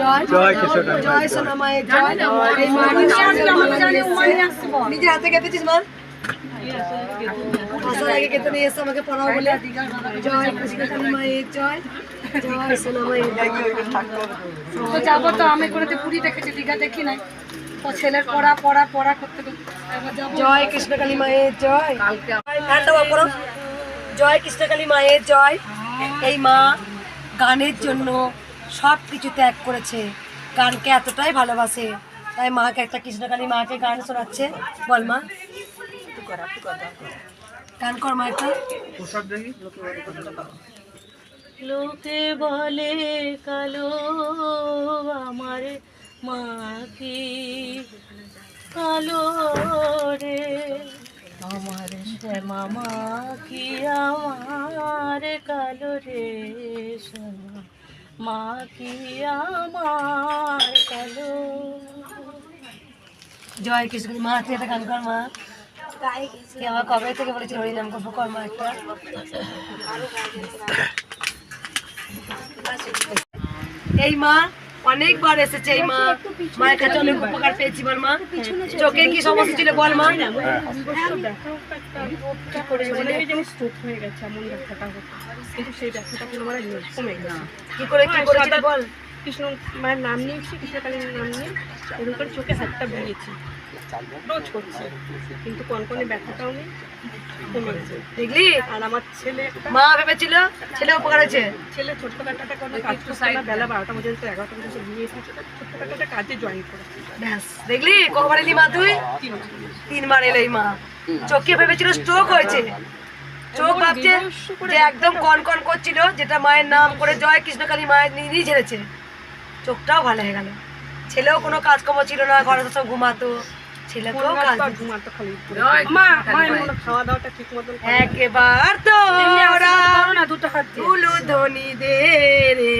জয় জয় এই হাতে কেটেছিস মা আসার আগে নিয়ে এসে আমাকে পড়াও বলে। জয় কৃষ্ণকালী মায়ের জয় তো যাব তো আমি করেতে পুরী দেখেছি দীঘা দেখি নাই। তো ছেলের পড়া পড়া পড়া করতে জয় কৃষ্ণকালী মায়ের জয়। করো জয় কৃষ্ণকালী মায়ের জয়। এই মা গানের জন্য সব কিছু ত্যাগ করেছে। গানকে এতটাই ভালোবাসে। তাই মাকে একটা কৃষ্ণকালী মাকে গান শোনাচ্ছে। বল মা। গান কর মা একটা। লোকে বলে কালো আমার মাকে কালো রে আমার শ্যামা মা কি? আমার কালো রে শ্যামা মা কি আমার কালো? জয় কৃষ্ণ মা তুই একটা গান কর মা। আমার কবে থেকে বলেছিল হরিনাম করব কর মা একটা। এই মা অনেকবার এসেছে এই মা। মায়ের কাছে অনেক উপকার পেয়েছি বল মা। চোখে কি সমস্যা ছিল বল মা? কি করে, কি বল? কৃষ্ণ মায়ের নাম নিয়েছি কৃষ্ণকালীর নাম নিয়ে, এরকম চোখে হাতটা বুলিয়েছি। রোজ করছি। কিন্তু কনকনে ব্যথাটাও নেই দেখলি? আর আমার ছেলে মা ভেবেছিল ছেলে উপকার হয়েছে। ছেলে ছোট্ট ব্যাটাটা কাজ করছে বেলা বারোটা পর্যন্ত এগারোটা পর্যন্ত ঘুমিয়ে ছোট্ট ব্যাটাটা কাজে জয়েন করেছে ব্যাস। দেখলি? কবার এলি মা তুই? তিনবার এলো এই মা। চোখে ভেবেছিল স্ট্রোক হয়েছে। চোখ ভাবছে যে একদম কন কন করছিল যেটা মায়ের নাম করে জয় কৃষ্ণকালী মায়ের নিজেই ঝেড়েছে। চোখটাও ভালো হয়ে গেল। ছেলেও কোনো কাজকর্ম ছিল না ঘরে তো সব ঘুমাতো। ছেলেকেও কাজ মা খাওয়া দাওয়াটা ঠিক মতন একবার তো ওরা দুটো হাত দিয়ে। উলু দে রে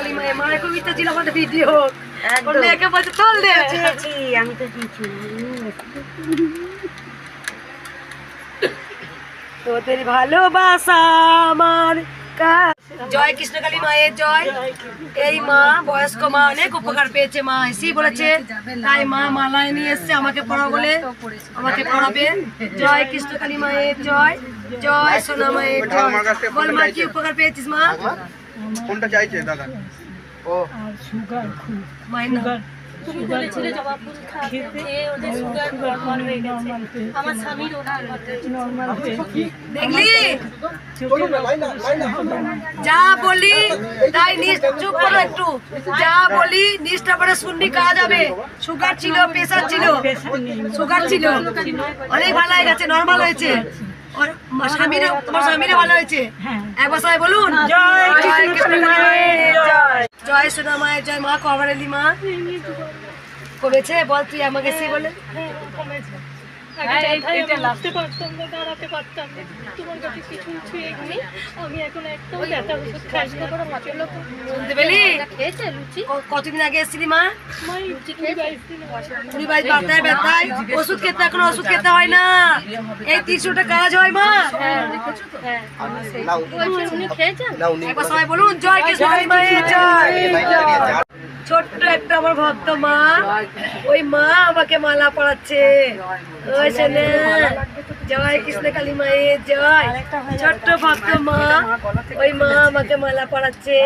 জয় মায়ের মায়ের খুব ছিল আমাদের ভিডিও। মেয়েকে বলছে চল দে। আমি তো দিচ্ছি তোদের ভালোবাসা আমার। জয় কৃষ্ণকালী মায়ের জয়। এই মা বয়স্ক মা অনেক উপকার পেয়েছে মা এসি বলেছে। তাই মা মালায় নিয়ে এসছে আমাকে পড়া বলে। আমাকে পড়াবে। জয় কৃষ্ণকালী মায়ের জয়। জয় সোনা মায়ের জয়। বল মা কি উপকার পেয়েছিস মা কোনটা চাইছে দাদা? ও। জবা ফুল খাতে ওদের সুগার নর্মাল হয়ে গেছে। আমার স্বামীর ওনার দেখলি? যা বলি তাই চুপ করো একটু। যা বলি নিজটা পরে শুনবি কাজ হবে সুগার ছিল প্রেসার ছিল। সুগার ছিল। অনেক ভালো হয়ে গেছে নর্মাল হয়েছে। তোমার স্বামীরা ভালো হয়েছে? একবার সবাই বলুন। জয় জয় জয়। মায়ের জয় মা কবার মা। কমেছে? বল তুই আমাকে সে বলে। লাগতে পারতাম না দাঁড়াতে পারতাম তোমার কাছে কিছু ছুঁয়ে গেলে আমি এখন একদম ব্যথা ওষুধ খাই না করে মাছের লোক শুনতে পেলি খেয়েছে লুচি। ক- কতদিন আগে এসেছিলি মা? বাইশ দিন কুড়ি বাইশ ব্যথায় ব্যথায়? ওষুধ খেতে এখন ওষুধ খেতে হয় না। এই তিনশোটা কাজ হয় মা। হ্যাঁ একবার সবাই বলুন জয় কৃষ্ণ জয়। ছোট্ট একটা আমার ভক্ত মা। ওই মা আমাকে মালা পড়াচ্ছে ওই জয় কৃষ্ণ কালী মায়ের জয়। ছোট্ট ভক্ত মা ওই মা আমাকে মালা পড়াচ্ছে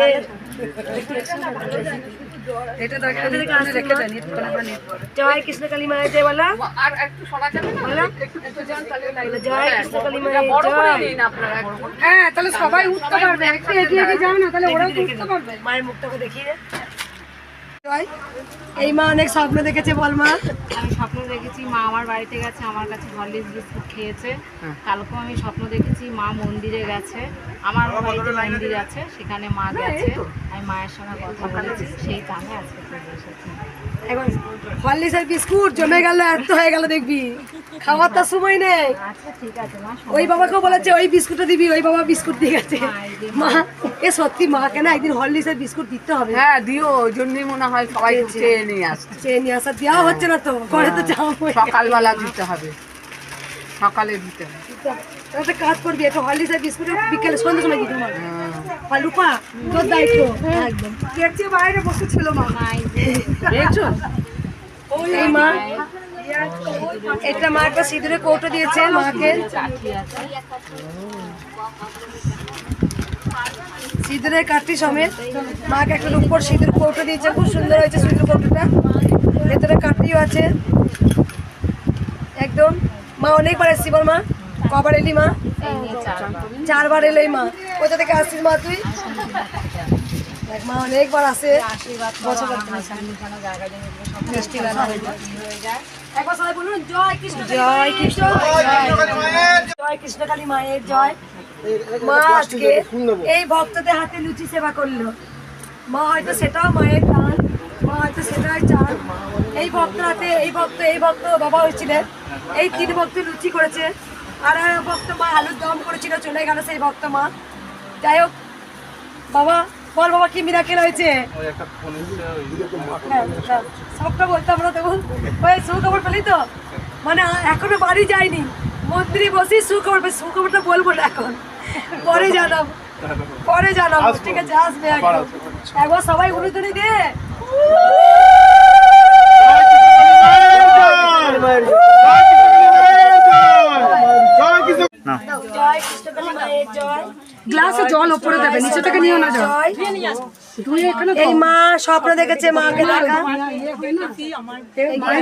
জয় কৃষ্ণ কালী মায়ের জয় বলো। জয় কৃষ্ণ কালী মায়ের জয়। হ্যাঁ তাহলে সবাই উঠতে পারবে একটু এগিয়ে না তাহলে ওরাও উঠতে পারবে। মায়ের মুখটাকে দেখিয়ে। এই মা অনেক স্বপ্ন দেখেছে বল মা। আমি স্বপ্ন দেখেছি মা আমার বাড়িতে গেছে আমার কাছে হরলিক্স বিস্কুট খেয়েছে। কালকেও আমি স্বপ্ন দেখেছি মা মন্দিরে গেছে। আমার বাড়িতে মন্দির আছে সেখানে মা গেছে। আমি মায়ের সঙ্গে কথা বলেছি সেই আজকে চলে এসেছি। এখন হরলিক্সের বিস্কুট জমে গেল এত হয়ে গেল দেখবি। খাওয়ার তার সময় নেই। আচ্ছা ঠিক আছে মা ওই বাবাকেও বলেছে ওই বিস্কুটটা দিবি ওই বাবা বিস্কুট দিয়ে গেছে। মা এ সত্যি মাকে না একদিন হরলিক্সের বিস্কুট দিতে হবে। হ্যাঁ দিও ওই জন্যই মনে হয় সবাই চেয়ে নিয়ে আসছে চেয়ে নিয়ে আসা দেওয়া হচ্ছে না তো ঘরে তো যাওয়া সকালবেলা দিতে হবে। সকালে দিতে হবে। একটা কাজ করবি একটা হরলিক্সের বিস্কুট বিকেলে সন্ধ্যে সময় দিতে হবে হ্যাঁ। তোর দায়িত্ব। একদম। দেখছি বাইরে বসে ছিল মা। দেখছ? এই মা এটা মা একটা সিঁদুরে কৌটো দিয়েছে মাকে। সিঁদুরের কাঠটি সমেত। মাকে একটা উপর সিঁদুর কৌটো দিয়েছে খুব সুন্দর হয়েছে সিঁদুর কৌটোটা। ভেতরে কাঠটিও আছে। একদম। মা অনেকবার এসছি বল মা। কবার এলি মা? চারবার এলো মা। কোথা থেকে আসছিস মা তুই? দেখ মা অনেকবার আসে। একবার সবাই বলুন জয় কৃষ্ণ জয় কৃষ্ণ জয় কৃষ্ণ কালী মায়ের জয়। এই ভক্তদের হাতে লুচি সেবা করল। মা হয়তো সেটাও মায়ের টান মা হয়তো সেটাই চান। এই ভক্ত হাতে এই ভক্ত এই ভক্ত বাবা হয়েছিলেন। এই তিন ভক্ত লুচি করেছে। আর ভক্ত মা আলুর দম করেছিল চলে গেল সেই ভক্ত মা। যাই হোক বাবা বল বাবা কি মিরাকেল হয়েছে? হ্যাঁ, হ্যাঁ, সবটা বলতাম না তখন ওই সুখবর পেলি তো? মানে এখনও বাড়ি যায়নি। মন্ত্রী বসি সুখবর পেয়ে সুখবরটা বলব না এখন। পরে জানাব পরে জানাব ঠিক আছে আসবে একবার একবার সবাই উড়ুতুনি দে। গ্লাসে জল ওপরে দেবে নিচে থেকে নিও না জয়। এই মা স্বপ্ন দেখেছে মাকে দেখা।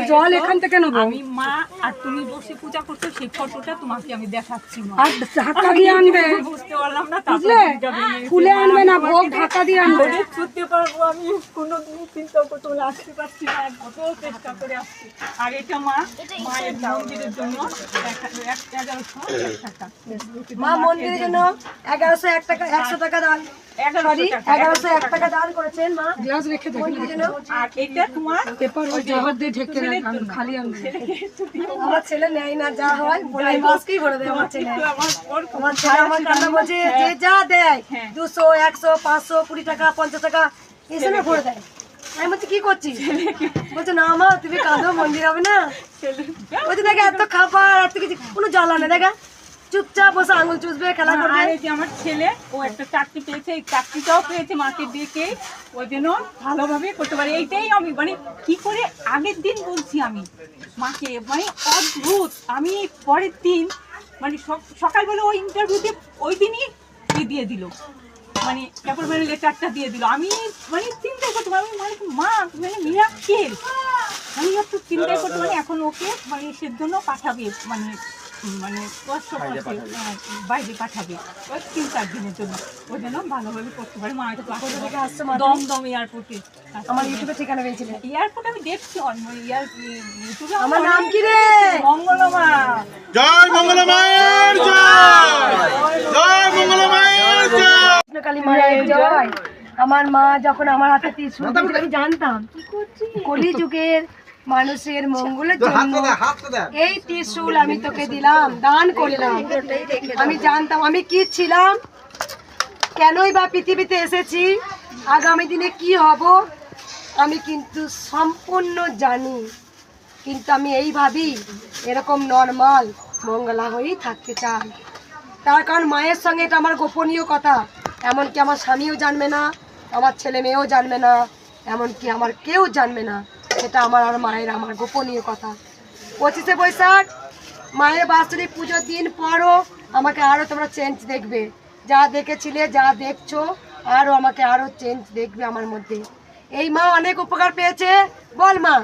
জল এখান থেকে নেব। আমি মা আর তুমি বসে পূজা করছ সেই ফটোটা তোমাকে আমি দেখাচ্ছি আর ঢাকা দিয়ে আনবে। বুঝতে পারলাম না বুঝলে? খুলে আনবে না ভোগ ঢাকা দিয়ে আনবে। করতে পারব আমি কোনোদিনই চিন্তা করতে পারলে আসতে পারছি না কত চেষ্টা করে আসছি। আর এটা মা মায়ের মন্দিরের জন্য এক- এক- এগারোশো এক টাকা। মা মন্দিরের জন্য এগারোশো এক টাকা একশো টাকা দান। এগারোশো এক টাকা দান করেছেন মা। গ্লাস রেখে আর এটা তোমার পেপার ওই জগৎ দিয়ে ঢেকে খালি আনবে আমার ছেলে নেয় না যা হয় বলে মাস্কই ভরে দেয় আমার ছেলে। আমার ছেলে আমার কান্না বলছে যে যা দেয় দুশো একশো পাঁচশো কুড়ি টাকা পঞ্চাশ টাকা এসবে ভরে দেয়। আমি বলছি কি করছিস? বলছে না মা তুমি কাঁদো মন্দির হবে না। বলছে দেখে এত খাবার এত কিছু কোনো জ্বালা না দেখা। চুপচাপ বসে আঙুল চুষবে খেলা করবে। আর এই যে আমার ছেলে ও একটা চাকরি পেয়েছে এই চাকরিটাও পেয়েছে মাকে ডেকে। ওই জন্য ভালোভাবে করতে পারে। এইটাই আমি মানে কি করে আগের দিন বলছি আমি? মাকে মানে অদ্ভুত। আমি পরের দিন মানে সক- সকালবেলা ওই ইন্টারভিউতে ওই দিনই দিয়ে দিল? মানে তারপর মানে লেটারটা দিয়ে দিল। আমি মানে চিন্তা করতে পারি মানে মা মানে মিরাক্কেল আমি একটু চিন্তা করতে পারি এখন ওকে মানে সের জন্য পাঠাবে মানে মানে কষ্ট হ্যাঁ, বাইরে পাঠাবে। ওই তিন চার দিনের জন্য। ওই জন্য ভালোভাবে করতে পারি। মা একটু থেকে আসছো মা দম দম এয়ারপোর্টে আমার ইউটিউবে ঠিকানা পেয়েছিলে। এয়ারপোর্ট আমি দেখছি অন্য ইয়ার ইউটিউবে আমার নাম কি রে? মঙ্গলমা। জয় মঙ্গলা মায়ের জয়! জয় মঙ্গলা মায়ের জয়! কৃষ্ণকালী মায়ের জয়। আমার মা যখন আমার হাতে ত্রিশূল আমি জানতাম কলি যুগের মানুষের মঙ্গলের জন্য এই ত্রিশূল আমি তোকে দিলাম দান করলাম। আমি জানতাম আমি কি ছিলাম? কেনই বা পৃথিবীতে এসেছি? আগামী দিনে কি হব? আমি কিন্তু সম্পূর্ণ জানি। কিন্তু আমি এই ভাবি এরকম নর্মাল মঙ্গলা হয়েই থাকতে চাই। তার কারণ মায়ের সঙ্গে এটা আমার গোপনীয় কথা। এমনকি আমার স্বামীও জানবে না আমার ছেলে মেয়েও জানবে না এমনকি আমার কেউ জানবে না। এটা আমার আর মায়ের, আমার গোপনীয় কথা। পঁচিশে বৈশাখ, মায়ের বাৎসরিক পুজোর দিন পরও আমাকে আরও তোমরা চেঞ্জ দেখবে। যা দেখেছিলে, যা দেখছ, আরও আমাকে আরও চেঞ্জ দেখবে আমার মধ্যে। এই মা অনেক উপকার পেয়েছে। বল মা।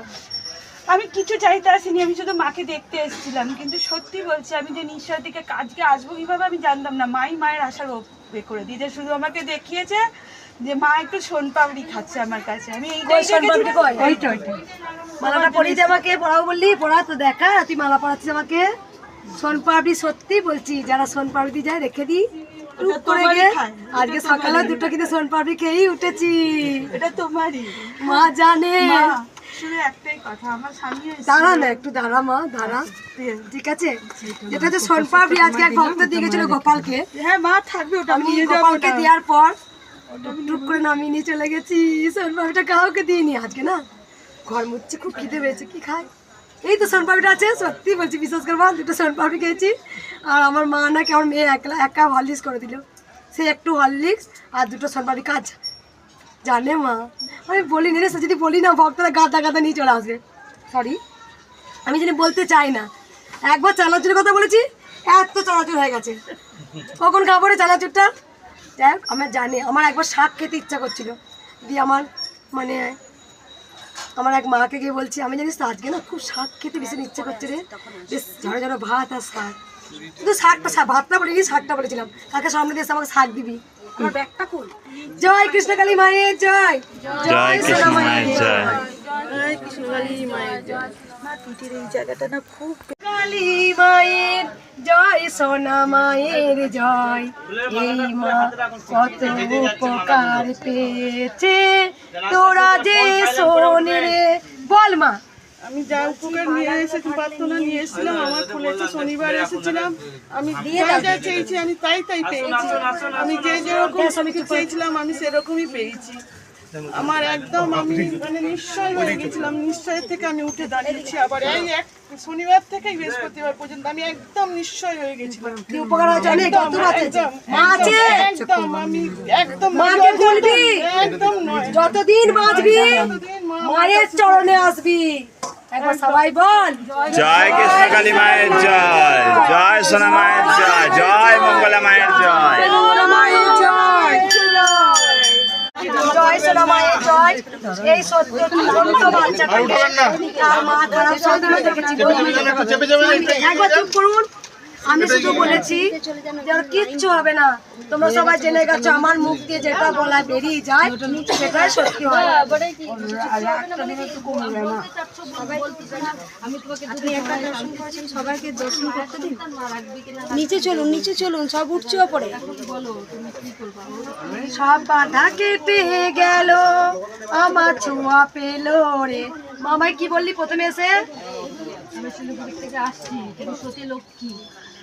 আমি কিছু চাইতে আসিনি, আমি শুধু মাকে দেখতে এসেছিলাম। কিন্তু সত্যি বলছি, আমি যে নিশ্চয় দিকে কাজকে আসব কীভাবে আমি জানতাম না। মাই মায়ের ওপে করে দিতে শুধু আমাকে দেখিয়েছে যে মা একটু সোন পাপড়ি খাচ্ছে আমার কাছে। আমি মালাটা পরিয়ে আমাকে পড়াও বললি পড়া তো দেখা তুই মালা পড়াচ্ছিস আমাকে। সোনপাপড়ি সত্যি বলছি যারা সোনপাপড়ি যায় রেখে দি টুক করে গিয়ে আজকে সকালে দুটো কিন্তু সোনপাপড়ি খেয়েই উঠেছি। এটা তোমারই। মা জানে। মা একটাই কথা আমার স্বামী দাঁড়া না একটু দাঁড়া মা দাঁড়া। ঠিক আছে? যেটা হচ্ছে সোনপাপড়ি আজকে এক ভক্ত দিয়ে গেছিল গোপালকে। হ্যাঁ মা থাকবে ওটা গোপালকে দেওয়ার পর টুক করে নামিয়ে নিয়ে চলে গেছি। সোনপাপিটা কাউকে দিইনি আজকে, না? ঘর মুচ্ছে খুব খিদে পেয়েছে, কি খায় এই তো সোনপাপিটা আছে, সত্যি বলছি, বিশ্বাস করবা দুটো সোনপাপড়ি খেয়েছি। আর আমার মা না কেমন মেয়ে একলা, একা হরলিক্স করে দিল। সে একটু হরলিক্স আর দুটো সোনপাপড়ি কাজ। জানে মা? আমি বলি নি সে যদি বলি না, ভক্তরা গাদা গাদা নিয়ে চলে আসবে। সরি আমি জানি বলতে চাই না। একবার চানাচুরের কথা বলেছি, এত চানাচুর হয়ে গেছে। কখন খাব রে চানাচুরটা হোক আমার জানি, আমার একবার শাক খেতে ইচ্ছা করছিল। দিয়ে আমার মানে আমার এক মাকে গিয়ে বলছি, আমি জানিস আজকে না খুব শাক খেতে ভীষণ ইচ্ছা করছে রে। বেশ ঝড়ো ঝড়ো ভাত আর শাক। কিন্তু শাকটা, শাক, ভাতটা বলিনি, শাকটা বলেছিলাম। কাকে সামনে দিয়ে আমাকে শাক দিবি। আমার ব্যাগটা খুল জয় কৃষ্ণকালী মায়ের জয়। জয় কৃষ্ণ মায়ের জয়। কালী মায়ের জয় সোনা মায়ের জয়। এই মা কত উপকার পেয়েছে। তোরা যে শোন রে বল মা আমি যা উপকার নিয়ে এসেছি প্রার্থনা নিয়ে এসেছিলাম আমার ফুলেছে শনিবার এসেছিলাম। আমি যা যা চেয়েছি আমি তাই তাই পেয়েছি। আমি যে যেরকম চেয়েছিলাম আমি সেরকমই পেয়েছি। আমার একদম আমি মানে নিশ্চয় হয়ে গেছিলাম। নিশ্চয় থেকে আমি উঠে দাঁড়িয়েছি আবার এই এক শনিবার থেকেই বৃহস্পতিবার পর্যন্ত আমি একদম নিশ্চয় হয়ে গেছিলাম। উপকার হয়েছে অনেক একদম, একদম, মা আছে? একদম আমি একদম মাকে বলবি একদম নয়। যতদিন বাঁচবি মায়ের চরণে আসবি। একবার সবাই বল। জয় কৃষ্ণ কালী মায়ের জয় জয় সোনা মায়ের জয় জয় মঙ্গলা মায়ের জয়। জয় জয় সোনা মায়ের জয়। এই সত্য ছোট্ট বাচ্চাটাকে তার মা একবার চুপ করুন। আমি শুধু বলেছি কিচ্ছু হবে না। তোমরা সবাই জেনে গেছো, আমার মুখ দিয়ে যেটা বলা বেরিয়ে যায়, সেটাই সত্যি নিচে চলুন নিচে চলুন, সব উঠছে ওপরে। সব বাধা কেটে গেল, আমার ছোঁয়া পেল রে। মামাই কি বললি প্রথমে এসে? আমি আসছি লক্ষ্মী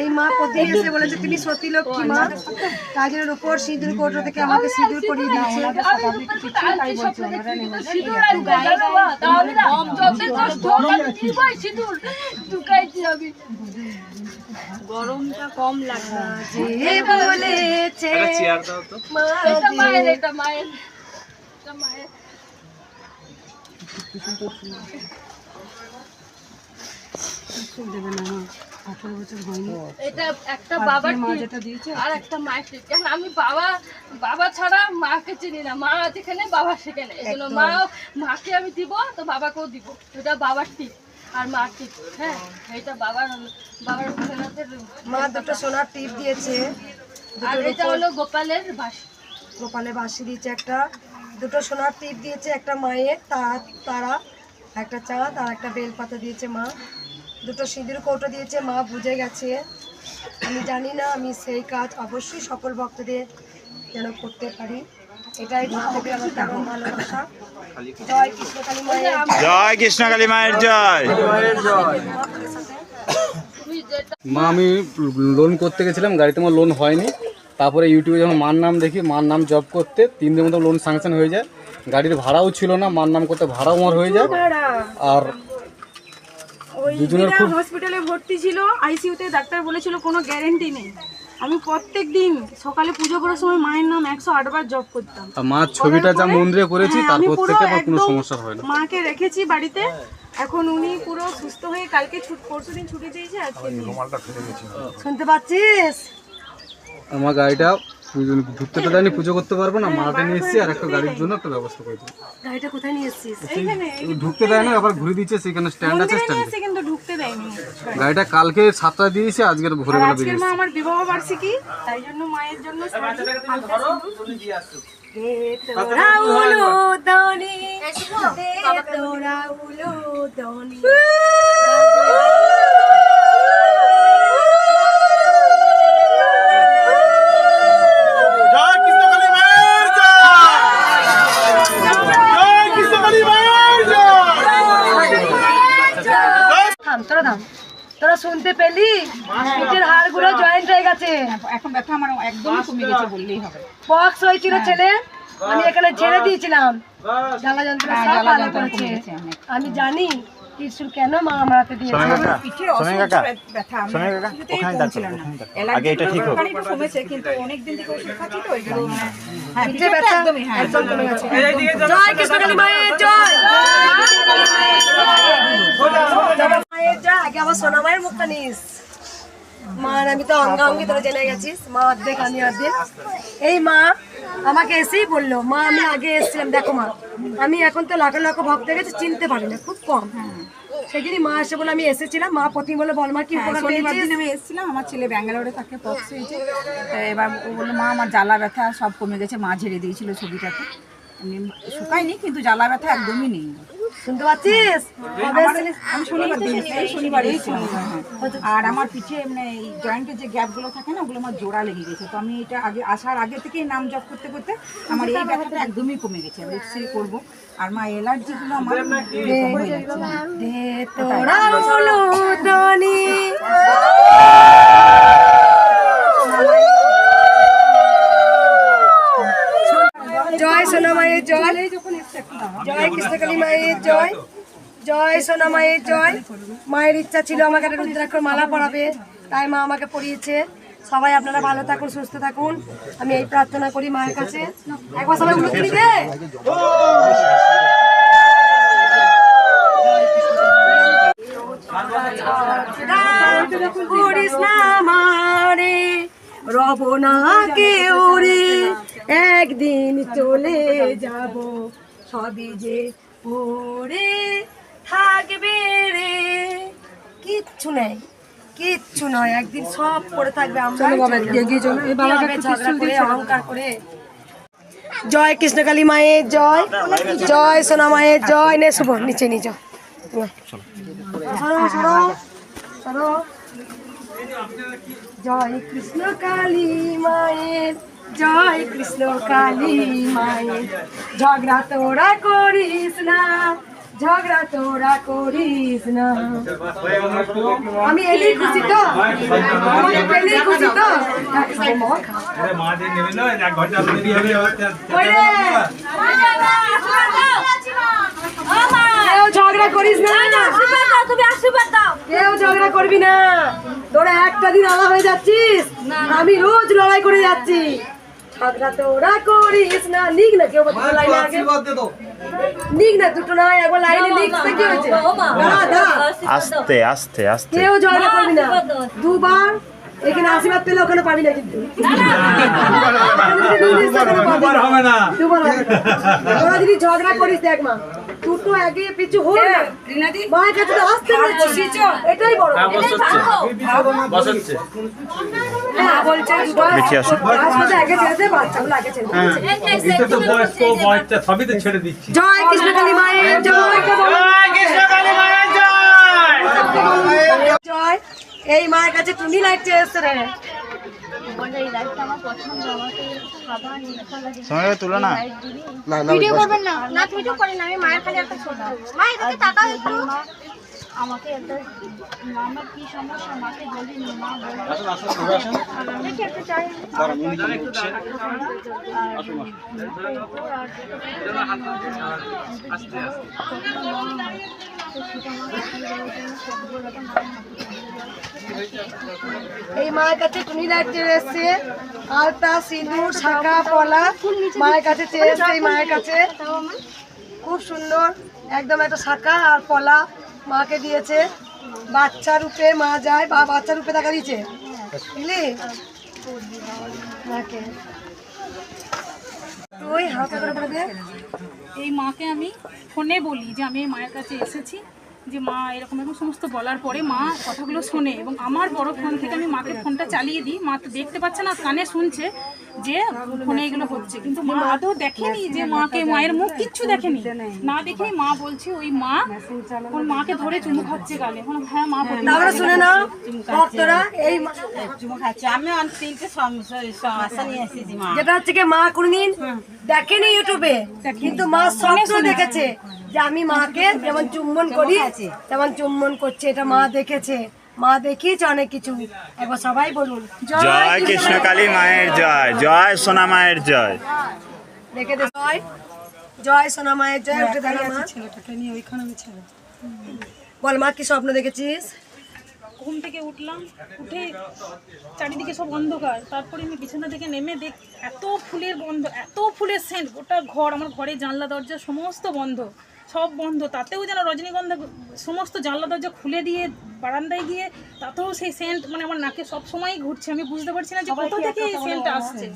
এই মা প্রতি এসে বলেছে তুমি সতী লক্ষ্মী মা। কাজের উপর সিঁদুর কোটো থেকে আমাকে সিঁদুর করিয়ে কিন্তু সিঁদুর আসবে জানো মা তাহলে না যত কষ্ট হোক আমি দিবই সিঁদুর ঢুকাইছি মা এটা আর একটা মায়ের কারণ আমি বাবা বাবা ছাড়া মাকে চিনি না। মা যেখানে বাবা সেখানে। এই জন্য মা মাকে আমি দিব তো বাবাকেও দিব। এটা বাবার টিপ আর মার টিপ হ্যাঁ? এটা বাবার বাবার মা দুটো সোনার টিপ দিয়েছে আর এটা হলো গোপালের বাসি গোপালে বাঁশি দিয়েছে একটা। দুটো সোনার টিপ দিয়েছে একটা মায়ের তারা তারা একটা চাঁদ আর একটা বেলপাতা দিয়েছে মা। দুটো সিঁদুর কৌটো দিয়েছে মা বুঝে গেছে। আমি জানি না আমি সেই কাজ অবশ্যই সকল ভক্তদের যেন করতে পারি। এটাই ভক্তদের আমার তেমন ভালোবাসা। জয় কৃষ্ণকালী মায়ের জয়। কৃষ্ণ কালী মায়ের জয়। মা আমি লোন করতে গেছিলাম গাড়িতে আমার লোন হয়নি। তারপরে ইউটিউবে যখন মার নাম দেখি মার নাম জব করতে তিন দিনের মতো লোন স্যাংশন হয়ে যায়। গাড়ির ভাড়াও ছিল না মার নাম করতে ভাড়াও আমার হয়ে যায়। আর ওই হসপিটালে ভর্তি ছিল আইসিইউতে ডাক্তার বলেছিল কোনো গ্যারেন্টি নেই। আমি প্রত্যেক দিন সকালে পুজো করার সময় মায়ের নাম একশো আটবার জপ করতাম। মার ছবিটা যা মন্দিরে করেছি হ্যাঁ, তারপর থেকে আমার কোনো সমস্যা হয় না। মাকে রেখেছি বাড়িতে। এখন উনি পুরো সুস্থ হয়ে কালকে পরশু দিন ছুটি দিয়েছে আজকে। শুনতে পাচ্ছিস? আমার গাড়িটা ঢুকতে দেয়নি পুজো করতে পারব না মাকে নিয়ে এসেছি আর একটা গাড়ির জন্য একটা ব্যবস্থা করেছি গাড়িটা কোথায় নিয়ে এসছিস? ঢুকতে দেয় না আবার ঘুরে দিচ্ছে সেখানে স্ট্যান্ড আছে স্ট্যান্ডে এসে কিন্তু ঢুকতে দেয়নি। গাড়িটা কালকে সাতটায় দিয়েছে আজকের আর ভোরবেলা আজকের বেরিয়েছে মা আমার বিবাহ বার্ষিকী তাই জন্য মায়ের জন্য শাড়ি, হালকা সিঁদুর। দে তোরা উলো দানি তোরা উলো দানি না? তোরা শুনতে পেলি? পিঠের হাড়গুলো জয়েন্ট হয়ে গেছে। এখন ব্যথা আমার একদম কমে গেছে বললেই হবে। বক্স হয়েছিল ছেলে আমি এখানে ছেড়ে দিয়েছিলাম। জ্বালা যন্ত্রণা সব ভালো করেছে। আমি জানি কিছু কেন মা আমার হাতে দিয়েছে। আগে আমার সোনা মায়ের মুখটা নিস মার আমি তো অঙ্গাঙ্গি তোরা জেনে গেছিস মা অর্ধেক আমি অর্ধেক এই মা আমাকে এসেই বলল মা আমি আগে এসেছিলাম দেখো মা আমি এখন তো লাখো লাখো ভক্ত গেছে চিনতে পারি না খুব কম সেই মা এসে বলে আমি এসেছিলাম মা প্রতি বলে বল মা কি শনিবার দিন আমি এসেছিলাম আমার ছেলে ব্যাঙ্গালোরে পক্স হয়েছে এবার ও বলল মা আমার জ্বালা ব্যথা সব কমে গেছে মা ঝেড়ে দিয়েছিল ছবিটাতে। এমনি শুকায়নি কিন্তু জ্বালা ব্যথা একদমই নেই। শুনতে পাচ্ছিস? আমি শনিবার দিন এই শনিবার। আর আমার পিঠে মানে এই জয়েন্টের যে গ্যাপগুলো থাকে না ওগুলো আমার জোড়া লেগে গেছে। তো আমি এটা আগে আসার আগে থেকেই নাম জপ করতে করতে আমার এই ব্যথাটা একদমই কমে গেছে। আমি এক্সরে করব। আর মা অ্যালার্জিগুলো আমার তোরা উলুদনি জয় সোনা জয়। জয় কৃষ্ণকালী মায়ের জয় জয় সোনা মায়ের জয়। মায়ের ইচ্ছা ছিল আমাকে একটা রুদ্রাক্ষর মালা পরাবে তাই মা আমাকে পরিয়েছে। সবাই আপনারা ভালো থাকুন সুস্থ থাকুন। আমি এই প্রার্থনা করি মায়ের কাছে। একবার সবাই উলুদনি দে করিস না মারে রব না কেউ রে একদিন চলে যাব। সবই যে পড়ে থাকবে রে। কিচ্ছু নেই কিচ্ছু নয় একদিন সব পড়ে থাকবে আমরা ঝগড়া করে অহংকার করে। জয় কৃষ্ণকালী মায়ের জয় জয় সোনা মায়ের জয়। নে শুভ নিচে নিচে জয় কৃষ্ণ কালী মায়ের জয় কৃষ্ণ কালী মায়ের ঝগড়া তোরা করিস না ঝগড়া তোরা করিস না। আমি এলেই খুশি তো? আমাকে পেলেই খুশি তো? ঝগড়া করিস না। কেউ ঝগড়া করবি না। তোরা একটা দিন আলা হয়ে যাচ্ছিস। আমি রোজ লড়াই করে যাচ্ছি। ঝগড়া তোরা করিস না। লিখ না কেউ দুটো লাইনে আগে। লিখ না দুটো না একবার লাইনে কি হয়েছে? আস্তে আস্তে আস্তে। কেউ ঝগড়া করবি না। দুবার এখানে আশীর্বাদ পেলে ওখানে পাবি না কিন্তু। দুবার হবে না। দুবার হবে যদি ঝগড়া করিস দেখ মা। দুটো আগে পিছু হল না। মায়ের কাছে তো আসতে বলছি এটাই বড়। হ্যাঁ ছেড়ে দিচ্ছি। জয় কৃষ্ণকালী মায়ের জয় জয় এই মায়ের কাছে তুমি লাইট চেয়ে এসছে রে। সময় তুলো না। ভিডিও করবেন না। না ভিডিও করেন আমি মায়ের খালি একটা ছোট। মা এদিকে তাকাও একটু। আমাকে একটা আমার কি সমস্যা? মাকে বলিনি মা একটা চাই এই মায়ের কাছে টুনি লাইট চেয়ে এসছে। আলতা সিঁদুর শাখা পলা মায়ের কাছে চেয়ে এসছে এই মায়ের কাছে। খুব সুন্দর একদম একটা শাখা আর পলা। মাকে দিয়েছে। বাচ্চা রূপে মা যায়, বা বাচ্চা রূপে দেখা দিয়েছে? বুঝলি মাকে। এই মাকে আমি ফোনে বলি যে আমি মায়ের কাছে এসেছি। যে মা এরকম এরকম সমস্ত বলার পরে মা কথাগুলো শোনে এবং আমার বড় ফোন থেকে আমি মাকে ফোনটা চালিয়ে দিই। মা তো দেখতে পাচ্ছে না কানে শুনছে যে ফোনে এগুলো হচ্ছে। কিন্তু মা আদৌ দেখেনি যে মাকে মায়ের মুখ কিচ্ছু দেখেনি। না দেখে মা বলছে ওই মা ওর মাকে ধরে চুমু খাচ্ছে গালে হ্যাঁ মা শুনে নাও ভক্তরা এই মা- যেটা হচ্ছে কি মা কোনদিন দেখেনি ইউটিউবে কিন্তু মা স্বপ্ন দেখেছে। যে আমি মাকে যেমন চুম্বন করি তেমন চুম্বন করছে এটা মা দেখেছে। মা দেখিয়েছে অনেক কিছু। একবার সবাই বলুন জয় কৃষ্ণকালী মায়ের জয় জয় সোনা মায়ের জয়। দেখে দে জয়। জয় সোনা মায়ের জয় উঠে দাঁড়া মা। ছেলেটাকে নিয়ে ওইখানে আমি ছেড়ে বল মা কি স্বপ্ন দেখেছিস? ঘুম থেকে উঠলাম উঠে চারিদিকে সব অন্ধকার। তারপরে আমি বিছানা থেকে নেমে দেখ এত ফুলের গন্ধ এত ফুলের সেন্ট গোটা ঘর আমার ঘরে জানলা দরজা সমস্ত বন্ধ। সব বন্ধ তাতেও যেন রজনীগন্ধা সমস্ত জানলা দরজা খুলে দিয়ে বারান্দায় গিয়ে তাতেও সেই সেন্ট মানে আমার নাকে সব সময় ঘুরছে। আমি বুঝতে পারছি না যে কোথা থেকে এই সেন্ট আসছে।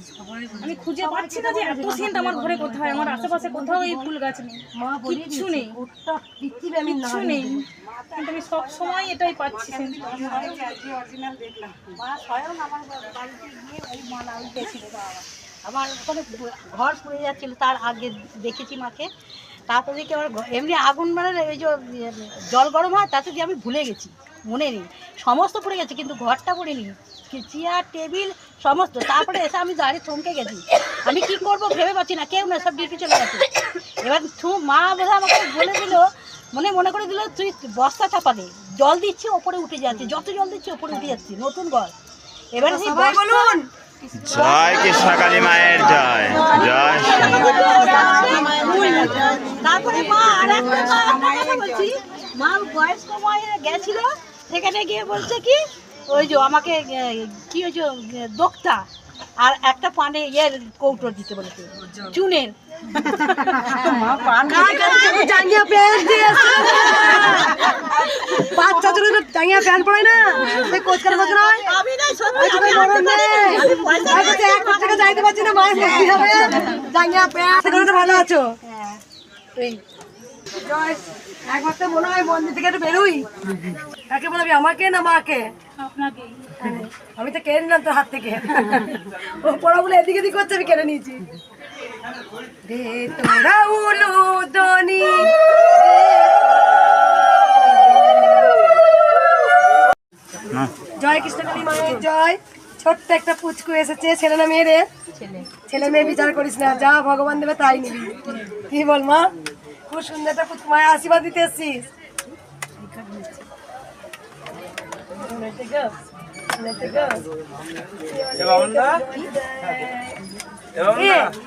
আমি খুঁজে পাচ্ছি না যে এত সেন্ট আমার ঘরে কোথায়? আমার আশেপাশে কোথাও এই ফুল গাছ নেই। কিচ্ছু নেই। কিচ্ছু নেই। কিন্তু আমি সব সময় এটাই পাচ্ছি আমার ঘর পুড়ে যাচ্ছিল তার আগে দেখেছি মাকে। তারপরে দেখি আমার এমনি আগুন মানে ওই যে ইয়ে, জল গরম হয় তাতে দিয়ে আমি ভুলে গেছি মনে নেই। সমস্ত পড়ে গেছে কিন্তু ঘরটা পড়েনি। চেয়ার টেবিল সমস্ত। তারপরে এসে আমি দাঁড়িয়ে থমকে গেছি। আমি কি করব ভেবে পাচ্ছি না কেউ না সব ডিউটি চলে গেছে। এবার থু মা বোধহয় আমাকে বলে দিল মনে মনে করে দিল তুই বস্তা চাপা দে। জল দিচ্ছি ওপরে উঠে যাচ্ছে। যত জল দিচ্ছি ওপরে উঠে যাচ্ছি। নতুন ঘর। এবার সেই বলুন। জয় কৃষ্ণ কালী মায়ের জয়। জয় মা সেখানে গিয়ে বলছে কি, ওই যে আমাকে কি ওই যে দোক্তা আর একটা পানে ইয়ের কৌটো দিতে বলেছে। চুনের। বাচ্চা ছোট প্যান্ট পরে না। কোচকার এক টাকা যাইতে পারছি না মায়ের মুক্তি হবে। জাঙ্গিয়া প্যান্ট। ভালো আছো? এই। একবার তো মনে হয় মন্দির থেকে একটু বেরোই। কাকে বলবি আমাকে না মাকে? আপনাকে। আমি তো কেড়ে নিলাম তোর হাত থেকে। ও পড়াগুলো এদিকে এদিক করছে আমি কেড়ে নিয়েছি। দে তোরা উলু দনি না জয় কৃষ্ণকালী মায়ের জয়। ছোট্ট একটা পুচকু এসেছে ছেলে না মেয়ে রে? ছেলে। মেয়ে বিচার করিস না যা ভগবান দেবে তাই নিবি। কি বল মা? খুব সুন্দর একটা পুচকু মায়ের আশীর্বাদ দিতে এসছিস।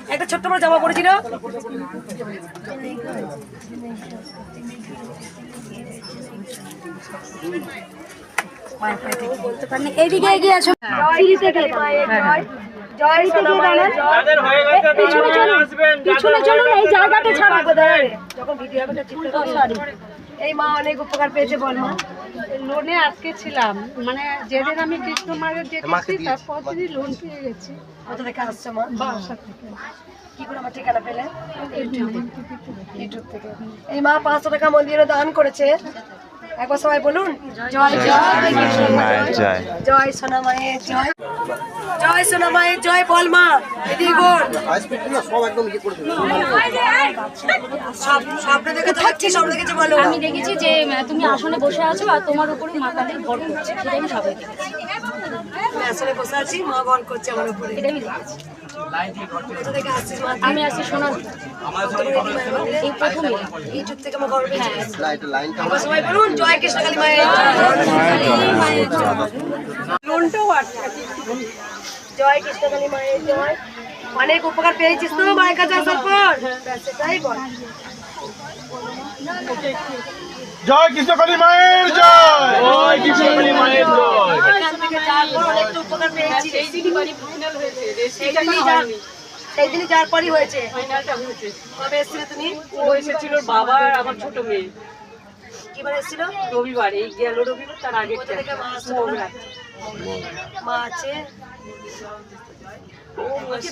একটা ছোট্ট বড় জামা পড়েছিল এইদিকে এগিয়ে আসো থেকে পিছনে চলুন পিছনে চলুন এই জায়গাটা ছাড়া যখন ভিডিও হবে এই মা অনেক উপকার পেয়েছে বল। মা লোনে আজকে ছিলাম। মানে যেদিন আমি কৃষ্ণ মারে দেখেছি তারপর দিনই লোন পেয়ে গেছি। কোথা থেকে আসছে মা? বাসা থেকে। কি করে আমার ঠিকানা পেলে? ইউটিউব থেকে। এই মা পাঁচশো টাকা মন্দিরে দান করেছে। একবার সবাই বলুন জয় জয় জয়। জয়। সোনা মায়ের জয়। জয় সোনা মায়ের জয় বল মা এদিকে বল। সব স্বপ্ন দেখে থাকছি স্বপ্ন দেখেছে বলো। আমি দেখেছি যে তুমি আসনে বসে আছো আর তোমার উপরে মাতালে ভর করছে সেটাই আমি সবাই দেখেছি। আমি আসলে বসে আছি মা বল করছে আমার উপরে। এটাই আমি দেখেছি। আমি সোনার এই প্রথম। ইউটিউব থেকে আমার খবর পেয়েছিস সবাই বলুন জয়। কৃষ্ণকালী মায়ের জয়। কৃষ্ণকালী মায়ের জয়। অনেক উপকার পেয়েছিস তো মায়ের কাছে আসার পর। ব্যাস, সেটাই বল। জয় কৃষ্ণকালী মায়ের জয়। জয় কৃষ্ণকালী মায়ের জয়। সেই দিনই পরই হয়েছে ফাইনালটা হয়েছে কবে এসেছিলে তুমি ও এসেছিল বাবা আর আমার ছোট মেয়ে। কিবার এসেছিল রবিবার এই গেল রবিবার তার আগে মা আসছে মোগরা মা আছে। ও মাকে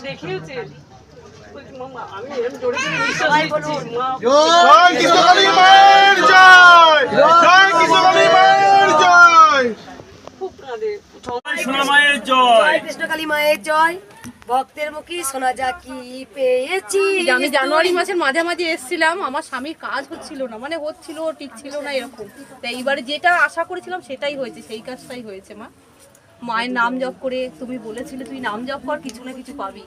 ভক্তের শোনা পেয়েছি আমি জানুয়ারি মাসের মাঝামাঝি এসেছিলাম, আমার স্বামীর কাজ হচ্ছিল না মানে হচ্ছিল টিকছিল না এরকম। তাই এইবারে যেটা আশা করেছিলাম সেটাই হয়েছে, সেই কাজটাই হয়েছে, মা। মায়ের নাম জপ করে তুমি বলেছিলে, তুই নাম জপ কর, কিছু না কিছু পাবি।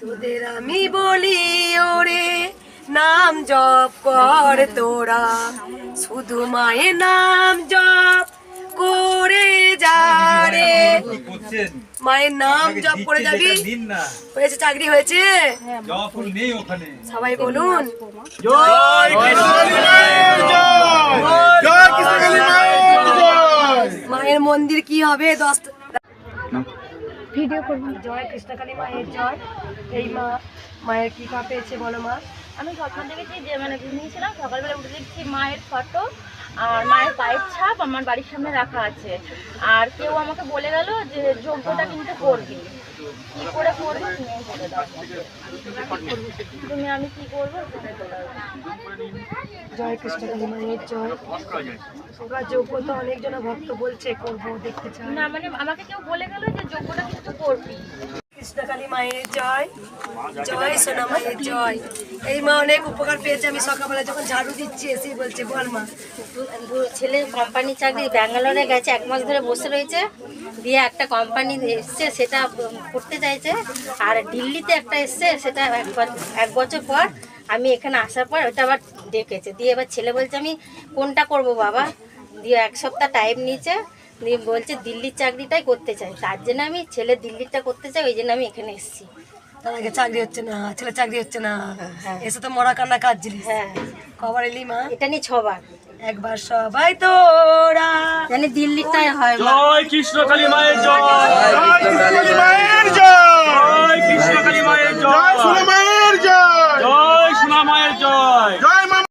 তোদের আমি বলি ওরে নাম জপ কর তোরা। শুধু মায়ের নাম জপ করে যা রে। মায়ের নাম জপ করে যাবি? হয়েছে চাকরি হয়েছে? সবাই বলুন। মায়ের মন্দির কি হবে? দশ ভিডিও করব। জয় কৃষ্ণকালী মায়ের জয়। এই মা, মায়ের কি পা পেয়েছে, বলো মা। আমি স্বপ্ন দেখেছি যে মানে ঘুমিয়েছিলাম, সকালবেলা উঠে দেখছি মায়ের ফটো আর মায়ের পায়ের ছাপ আমার বাড়ির সামনে রাখা আছে। আর কেউ আমাকে বলে গেল যে যোগ্যটা কিন্তু করবি। কি করে করবি? তুমি আমি কি করব? জয় কৃষ্ণকালী মায়ের জয়। ওরা যোগ্যতা অনেকজন ভক্ত বলছে করব দেখতে চাই। না মানে আমাকে কেউ বলে গেল যে যোগ্যটা কিন্তু করবি। মায়ের জয় জয় সোনা মায়ের জয়। এই মা অনেক উপকার পেয়েছে আমি সকালবেলা যখন ঝাড়ু দিচ্ছি এসে বলছে বল মা। ছেলে কোম্পানি চাকরি ব্যাঙ্গালোরে গেছে এক মাস ধরে বসে রয়েছে দিয়ে একটা কোম্পানি এসছে সেটা করতে চাইছে আর দিল্লিতে একটা এসছে সেটা এক বছ- এক বছর পর আমি এখানে আসার পর ওটা আবার ডেকেছে। দিয়ে এবার ছেলে বলছে আমি কোনটা করব বাবা? দিয়ে এক সপ্তাহ টাইম নিয়েছে। দিয়ে বলছে দিল্লির চাকরিটাই করতে চাই। তার জন্য আমি ছেলে দিল্লিরটা করতে চাই ওই জন্য আমি এখানে এসেছি। তার আগে চাকরি হচ্ছে না ছেলে চাকরি হচ্ছে না। এসে তো মরা কান্না কাজ জিনিস হ্যাঁ। কবার এলি মা? এটা নিয়ে ছবার। একবার সবাই তোরা। জানি দিল্লিটাই হয় জয় জয় কৃষ্ণকালী মায়ের জয়। জয় কৃষ্ণকালী মায়ের জয় জয়। কৃষ্ণকালী মায়ের জয়। জয় সোনা মায়ের জয়। জয় সোনা মায়ের জয়। জয়